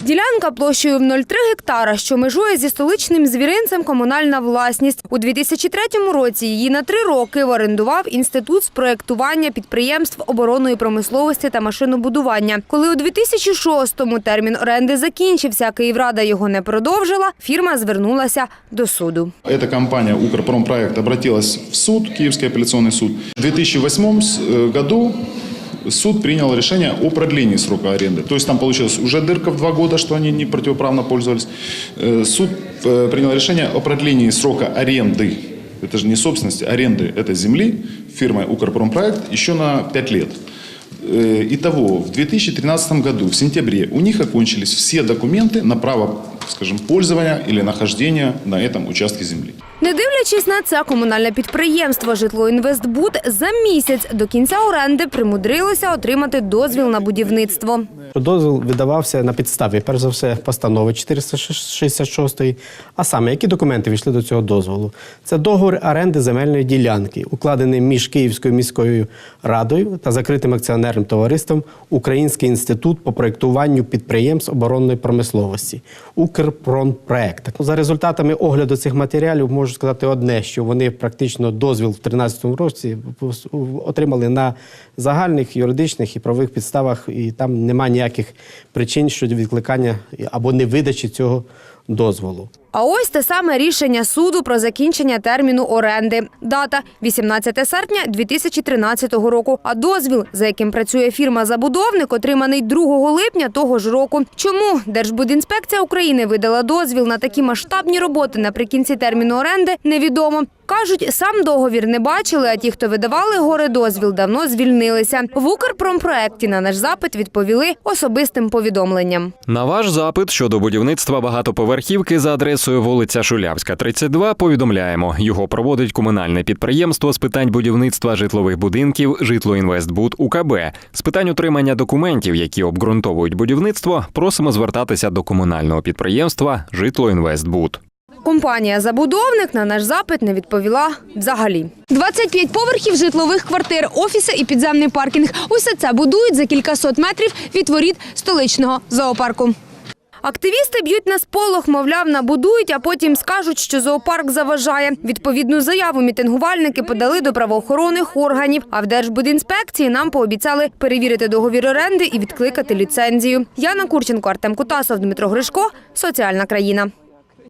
Ділянка площею в 0,3 гектара, що межує зі столичним звіринцем комунальна власність. У 2003 році її на три роки орендував Інститут з проєктування підприємств оборонної промисловості та машинобудування. Коли у 2006-му термін оренди закінчився, а Київрада його не продовжила, фірма звернулася до суду. Эта компания «Укрпромпроект» обратилась в суд, Киевский апелляционный суд. В 2008 э, году суд принял решение о продлении срока аренды. То есть там получилась уже дырка в два года, что они не противоправно пользовались. Э, Суд э, принял решение о продлении срока аренды. Это же не собственности, аренды этой земли фирмой «Укрпромпроект» еще на 5 лет. Э, Итого, в 2013 году, в сентябре, у них окончились все документы на право, скажем, пользования или нахождения на этом участке земли. Не дивлячись на це, комунальне підприємство «Житлоінвестбуд» за місяць до кінця оренди примудрилося отримати дозвіл на будівництво. Дозвіл видавався на підставі, перш за все, постанови 466, а саме, які документи війшли до цього дозволу. Це договір оренди земельної ділянки, укладений між Київською міською радою та закритим акціонерним товариством Український інститут по проєктуванню підприємств оборонної промисловості Укрпромпроект. За результатами огляду цих матеріалів можу сказати одне, що вони практично дозвіл в 2013 році отримали на загальних юридичних і правових підставах, і там немає ніяких причин щодо відкликання або невидачі цього дозволу. А ось те саме рішення суду про закінчення терміну оренди. Дата 18 серпня 2013 року. А дозвіл, за яким працює фірма-забудовник, отриманий 2 липня того ж року. Чому Держбудінспекція України видала дозвіл на такі масштабні роботи наприкінці терміну оренди, невідомо. Кажуть, сам договір не бачили, а ті, хто видавали горе дозвіл, давно звільнилися. В Укрпромпроекті на наш запит відповіли особистим повідомленням. На ваш запит щодо будівництва багатоповерхівки за адресою вулиця Шулявська, 32, повідомляємо. Його проводить комунальне підприємство з питань будівництва житлових будинків «Житлоінвестбуд УКБ». З питань отримання документів, які обґрунтовують будівництво, просимо звертатися до комунального підприємства «Житлоінвестбуд». Компанія «Забудовник» на наш запит не відповіла взагалі. 25 поверхів житлових квартир, офіси і підземний паркінг. Усе це будують за кількасот метрів від воріт столичного зоопарку. Активісти б'ють на сполох, мовляв, набудують, а потім скажуть, що зоопарк заважає. Відповідну заяву мітингувальники подали до правоохоронних органів. А в Держбудінспекції нам пообіцяли перевірити договір оренди і відкликати ліцензію. Яна Курченко, Артем Кутасов, Дмитро Гришко. Соціальна країна.